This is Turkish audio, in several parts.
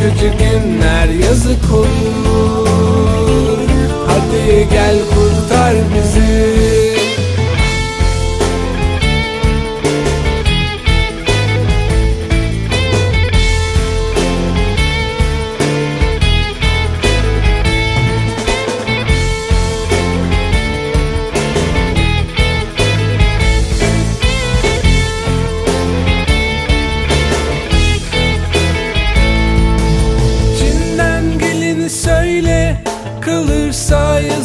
Sıkıcı günler yazık olur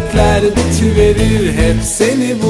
dertler bitiverir hep seni bulur